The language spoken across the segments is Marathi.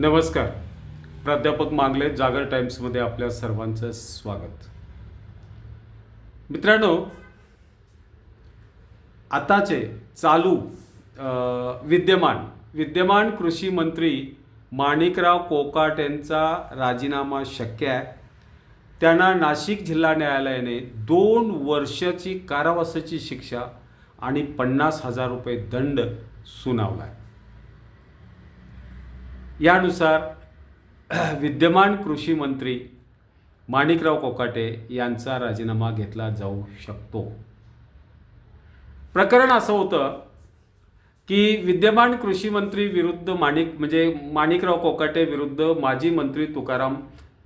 नमस्कार. प्राध्यापक मांगले जागर टाइम्समध्ये आपल्या सर्वांचं स्वागत. मित्रांनो आताचे चालू विद्यमान विद्यमान कृषी मंत्री माणिकराव कोकाट यांचा राजीनामा शक्य आहे. त्यांना नाशिक जिल्हा न्यायालयाने दोन वर्षाची कारावासाची शिक्षा आणि पन्नास हजार रुपये दंड सुनावला आहे. यानुसार विद्यमान कृषी मंत्री माणिकराव कोकाटे यांचा राजीनामा घेतला जाऊ शकतो. प्रकरण असं होतं की विद्यमान कृषी मंत्री विरुद्ध माणिक म्हणजे माणिकराव कोकाटे विरुद्ध माजी मंत्री तुकाराम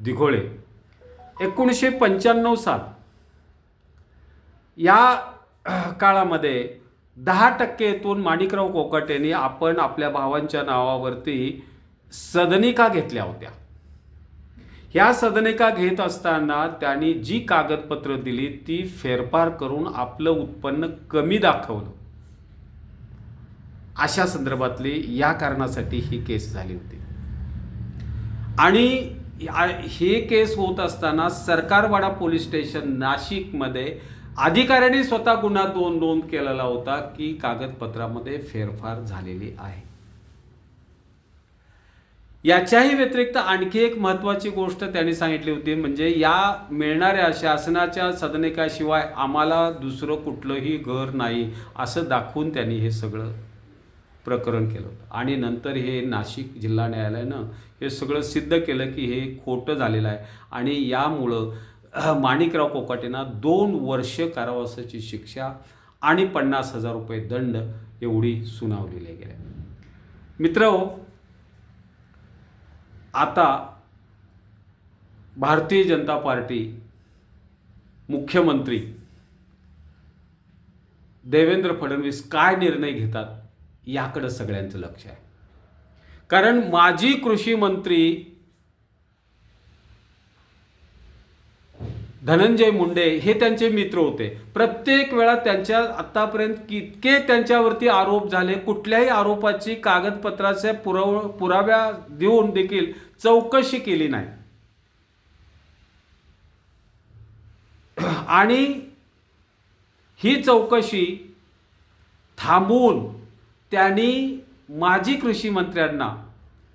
दिघोळे एकोणीसशे पंच्याण्णव साल या काळामध्ये दहा टक्केतून माणिकराव कोकाटेंनी आपण आपल्या भावांच्या नावावरती सदनिका घेतल्या होत्या. ह्या सदनिका घेत असताना त्यांनी जी कागदपत्र दिली ती फेरफार करून आपलं उत्पन्न कमी दाखवलं. अशा संदर्भातली या कारणासाठी ही केस झाली होती. आणि हे केस होत असताना सरकारवाडा पोलीस स्टेशन नाशिकमध्ये अधिकाऱ्यांनी स्वतः गुन्हा दोन नोंद केलेला होता की कागदपत्रामध्ये फेरफार झालेली आहे. याच्याही व्यतिरिक्त आणखी एक महत्त्वाची गोष्ट त्यांनी सांगितली होती म्हणजे या मिळणाऱ्या शासनाच्या सदनिकाशिवाय आम्हाला दुसरं कुठलंही घर नाही असं दाखवून त्यांनी हे सगळं प्रकरण केलं होतं. आणि नंतर हे नाशिक जिल्हा न्यायालयानं हे सगळं सिद्ध केलं की हे खोटं झालेलं आहे. आणि यामुळं माणिकराव कोकाटेंना दोन वर्ष कारावासाची शिक्षा आणि पन्नास हजार रुपये दंड एवढी सुनावलेली गेली. मित्र आता भारतीय जनता पार्टी मुख्यमंत्री देवेंद्र फडणवीस काय निर्णय घेतात याकडं सगळ्यांचं लक्ष आहे. कारण माजी कृषी मंत्री धनंजय मुंडे हे त्यांचे मित्र होते. प्रत्येक वेळा त्यांच्या आतापर्यंत कितके त्यांच्यावरती आरोप झाले कुठल्याही आरोपाची कागदपत्राच्या पुराव पुराव्या देऊन देखील चौकशी केली नाही. आणि ही चौकशी थांबवून त्यांनी माजी कृषी मंत्र्यांना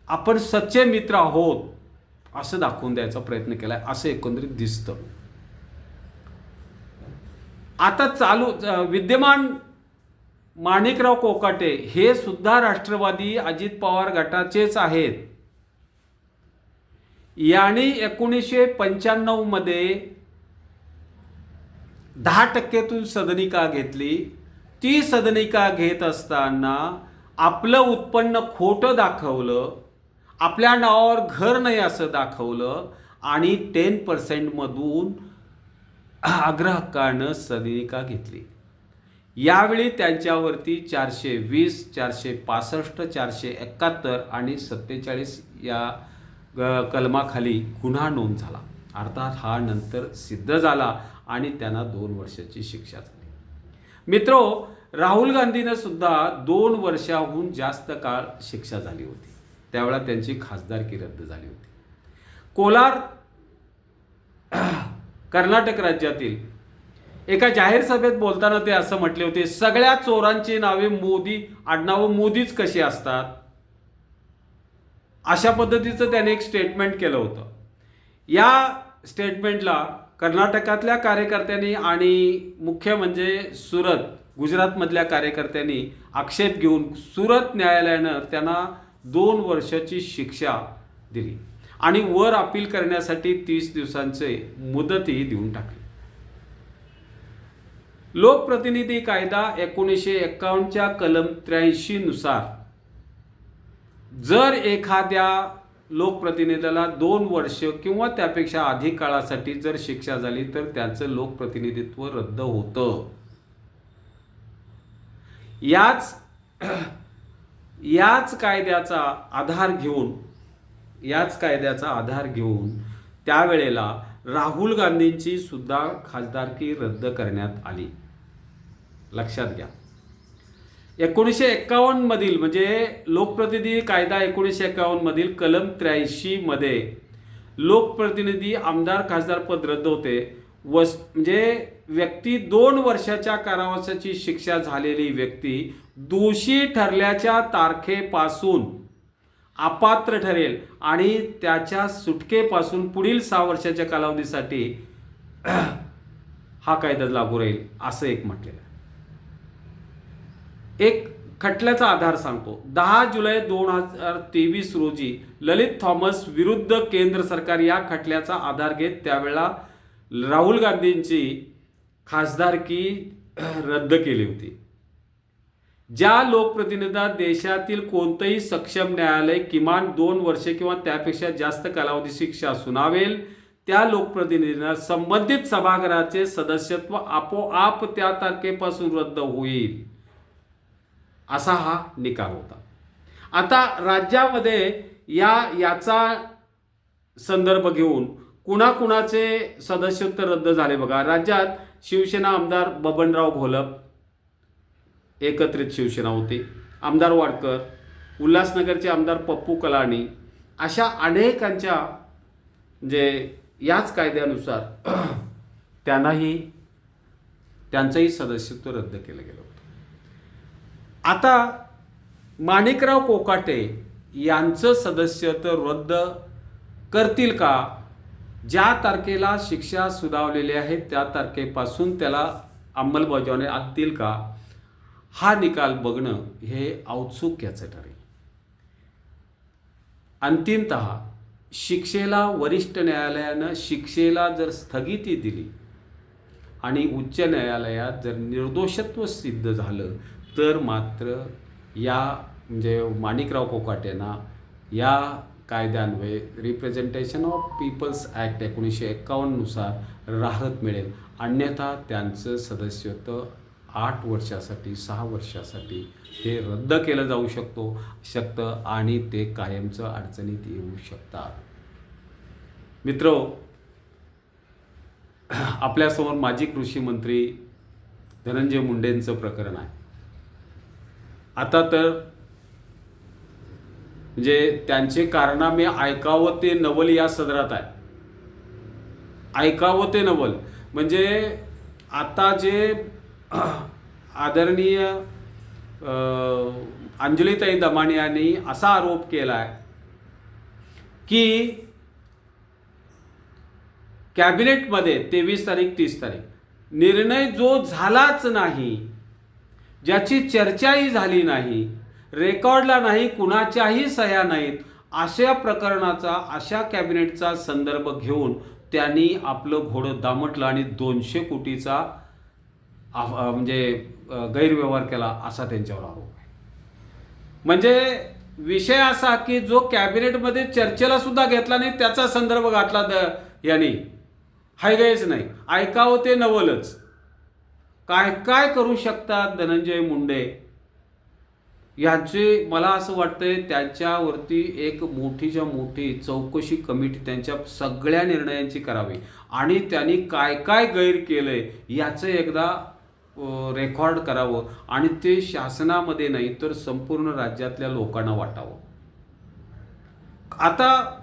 आपण सच्चे मित्र आहोत असं दाखवून द्यायचा प्रयत्न केलाय असं एकंदरीत दिसतं. आता चालू विद्यमान माणिकराव कोकाटे हे सुद्धा राष्ट्रवादी अजित पवार गटाचेच आहेत. यांनी एकोणीसशे पंच्याण्णवमध्ये दहा टक्क्यातून सदनिका घेतली. ती सदनिका घेत असताना आपलं उत्पन्न खोटं दाखवलं. आपल्या नावावर घर नाही असं दाखवलं. आणि टेन पर्सेंटमधून आग्रहकारनं सदनिका घेतली. यावेळी त्यांच्यावरती चारशे वीस चारशे पासष्ट चारशे एकाहत्तर आणि सत्तेचाळीस या ग- कलमाखाली गुन्हा नोंद झाला. अर्थात हा नंतर सिद्ध झाला आणि त्यांना दोन वर्षाची शिक्षा झाली. मित्रो राहुल गांधीनं सुद्धा दोन वर्षाहून जास्त काळ शिक्षा झाली होती. त्यावेळा त्यांची खासदारकी रद्द झाली होती. कोलार कर्नाटक राज्यातील एका जाहीर सभेत बोलताना ते असं म्हटले होते सगळ्या चोरांची नावे मोदी आडनावं मोदीच कशी असतात? अशा पद्धतीचं त्याने एक स्टेटमेंट केलं होतं. या स्टेटमेंटला कर्नाटकातल्या कार्यकर्त्यांनी आणि मुख्य म्हणजे सुरत गुजरातमधल्या कार्यकर्त्यांनी आक्षेप घेऊन सुरत न्यायालयानं त्यांना दोन वर्षाची शिक्षा दिली. आणि वर अपील करण्यासाठी तीस दिवसांचे मुदतही देऊन टाकली. लोकप्रतिनिधी कायदा एकोणीसशे एक्कावन्नच्या कलम त्र्याऐंशी नुसार जर एखाद्या लोकप्रतिनिधीला दोन वर्ष किंवा त्यापेक्षा अधिक काळासाठी जर शिक्षा झाली तर त्याचं लोकप्रतिनिधित्व रद्द होतं. याच याच कायद्याचा आधार घेऊन याच कायद्याचा आधार घेऊन त्यावेळेला राहुल गांधींची सुद्धा खासदारकी रद्द करण्यात आली. लक्षात घ्या. एकोणीसशे एक्कावन्नमधील म्हणजे लोकप्रतिनिधी कायदा एकोणीसशे एक्कावन्नमधील कलम त्र्याऐंशीमध्ये लोकप्रतिनिधी आमदार खासदार पद रद्द होते. वस म्हणजे व्यक्ती दोन वर्षाच्या कारावासाची शिक्षा झालेली व्यक्ती दोषी ठरल्याच्या तारखेपासून अपात्र ठरेल. आणि त्याच्या सुटकेपासून पुढील सहा वर्षाच्या कालावधीसाठी हा कायदा लागू राहील असं एक म्हटलेलं आहे. एक खटल्याचा आधार सांगतो. दहा जुलै दोन हजार तेवीस रोजी ललित थॉमस विरुद्ध केंद्र सरकार या खटल्याचा आधार घेत त्यावेळेला राहुल गांधींची खासदारकी रद्द केली होती. ज्या लोकप्रतिनिधींना देशातील कोणतंही सक्षम न्यायालय किमान दोन वर्षे किंवा त्यापेक्षा जास्त कालावधी शिक्षा सुनावेल त्या लोकप्रतिनिधींना संबंधित सभागृहाचे सदस्यत्व आपोआप त्या तारखेपासून रद्द होईल असा हा निकाल होता. आता राज्यामध्ये या याचा संदर्भ घेऊन कुणाकुणाचे सदस्यत्व रद्द झाले बघा. राज्यात शिवसेना आमदार बबनराव घोलप एकत्रित शिवसेना होती. आमदार वाडकर उल्हासनगरचे आमदार पप्पू कलाणी अशा अनेकांच्या जे याच कायद्यानुसार त्यांनाही त्यांचंही सदस्यत्व रद्द केलं गेलं होतं. आता माणिकराव कोकाटे यांचं सदस्यत्व रद्द करतील का? ज्या तारखेला शिक्षा सुनावलेली आहे त्या तारखेपासून त्याला अंमलबजावणी आणतील का? हा निकाल बघणं हे औत्सुक्याचं ठरेल. अंतिमत शिक्षेला वरिष्ठ न्यायालयानं शिक्षेला जर स्थगिती दिली आणि उच्च न्यायालयात जर निर्दोषत्व सिद्ध झालं तर मात्र या म्हणजे माणिकराव कोकाटेंना या कायद्यान्वये रिप्रेझेंटेशन ऑफ पीपल्स ॲक्ट एकोणीसशे एक्कावन्ननुसार राहत मिळेल. अन्यथा त्यांचं सदस्यत्व आठ वर्षासाठी सहा वर्षासाठी हे रद्द केलं जाऊ शकतो शकतं आणि ते कायमचं अडचणीत येऊ शकतात. मित्र आपल्यासमोर माजी कृषी मंत्री धनंजय मुंडेंचं प्रकरण आहे. आता तर म्हणजे त्यांचे कारनामे ऐकावं ते नवल या सदरात आहे. ऐकावं ते नवल. म्हणजे आता जे आदरणीय अंजलीताई दमाणी यांनी असा आरोप केला आहे की कॅबिनेटमध्ये तेवीस तारीख तीस तारीख. निर्णय जो झालाच नाही ज्याची चर्चाही झाली नाही रेकॉर्डला नाही कुणाच्याही सह्या नाहीत अशा प्रकरणाचा अशा कॅबिनेटचा संदर्भ घेऊन त्यांनी आपलं घोडं दामटलं आणि दोनशे कोटीचा म्हणजे गैरव्यवहार केला असा त्यांच्यावर आरोप आहे. म्हणजे विषय असा की जो कॅबिनेटमध्ये चर्चेला सुद्धा घेतला नाही त्याचा संदर्भ घातला द यांनी. हायगायच नाही. ऐकावं ते नवलच. काय काय करू शकतात धनंजय मुंडे? याचे मला असं वाटतंय त्यांच्यावरती एक मोठीच्या मोठी चौकशी कमिटी त्यांच्या सगळ्या निर्णयांची करावी. आणि त्यांनी काय काय गैर केलंय याचं एकदा रेकॉर्ड करावं आणि ते शासनामध्ये नाही तर संपूर्ण राज्यातल्या लोकांना वाटावं. आता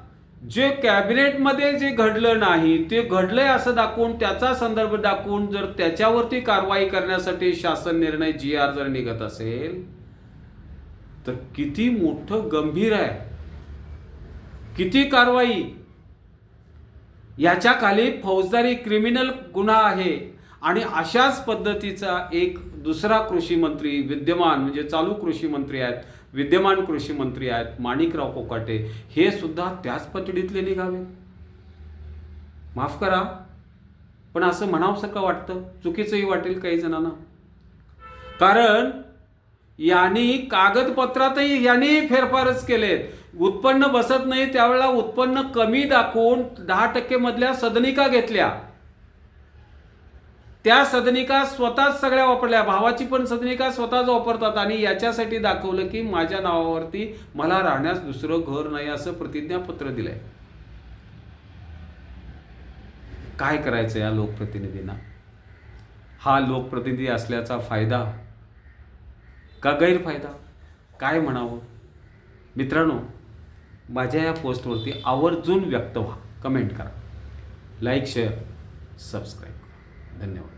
जे कॅबिनेटमध्ये जे घडलं नाही ते घडलंय असं दाखवून त्याचा संदर्भ दाखवून जर त्याच्यावरती कारवाई करण्यासाठी शासन निर्णय जी आर जर निघत असेल तर किती मोठं गंभीर आहे. किती कारवाई. याच्या खाली फौजदारी क्रिमिनल गुन्हा आहे. आणि अशाच पद्धतीचा एक दुसरा कृषी मंत्री विद्यमान म्हणजे चालू कृषी मंत्री आहेत विद्यमान कृषी मंत्री आहेत माणिकराव कोकाटे हे सुद्धा त्याच पतडीतले निघावे. माफ करा पण असं म्हणावंसारखं वाटतं. चुकीचंही वाटेल काही जणांना. कारण यांनी कागदपत्रातही यांनी फेरफारच केलेत. उत्पन्न बसत नाही त्यावेळेला उत्पन्न कमी दाखवून दहा टक्के मधल्या सदनिका घेतल्या. त्या सदनिका स्वतःच सगळ्या वापरल्या. भावाची पण सदनिका स्वतःच वापरतात आणि याच्यासाठी दाखवलं की माझ्या नावावरती मला राहण्यास दुसरं घर नाही असं प्रतिज्ञापत्र दिलंय. काय करायचं या लोकप्रतिनिधींना? हा लोकप्रतिनिधी असल्याचा फायदा? का गैरफायदा? काय म्हणावं? मित्रांनो माझ्या या पोस्टवरती आवर्जून व्यक्त व्हा. कमेंट करा. Like share subscribe. धन्यवाद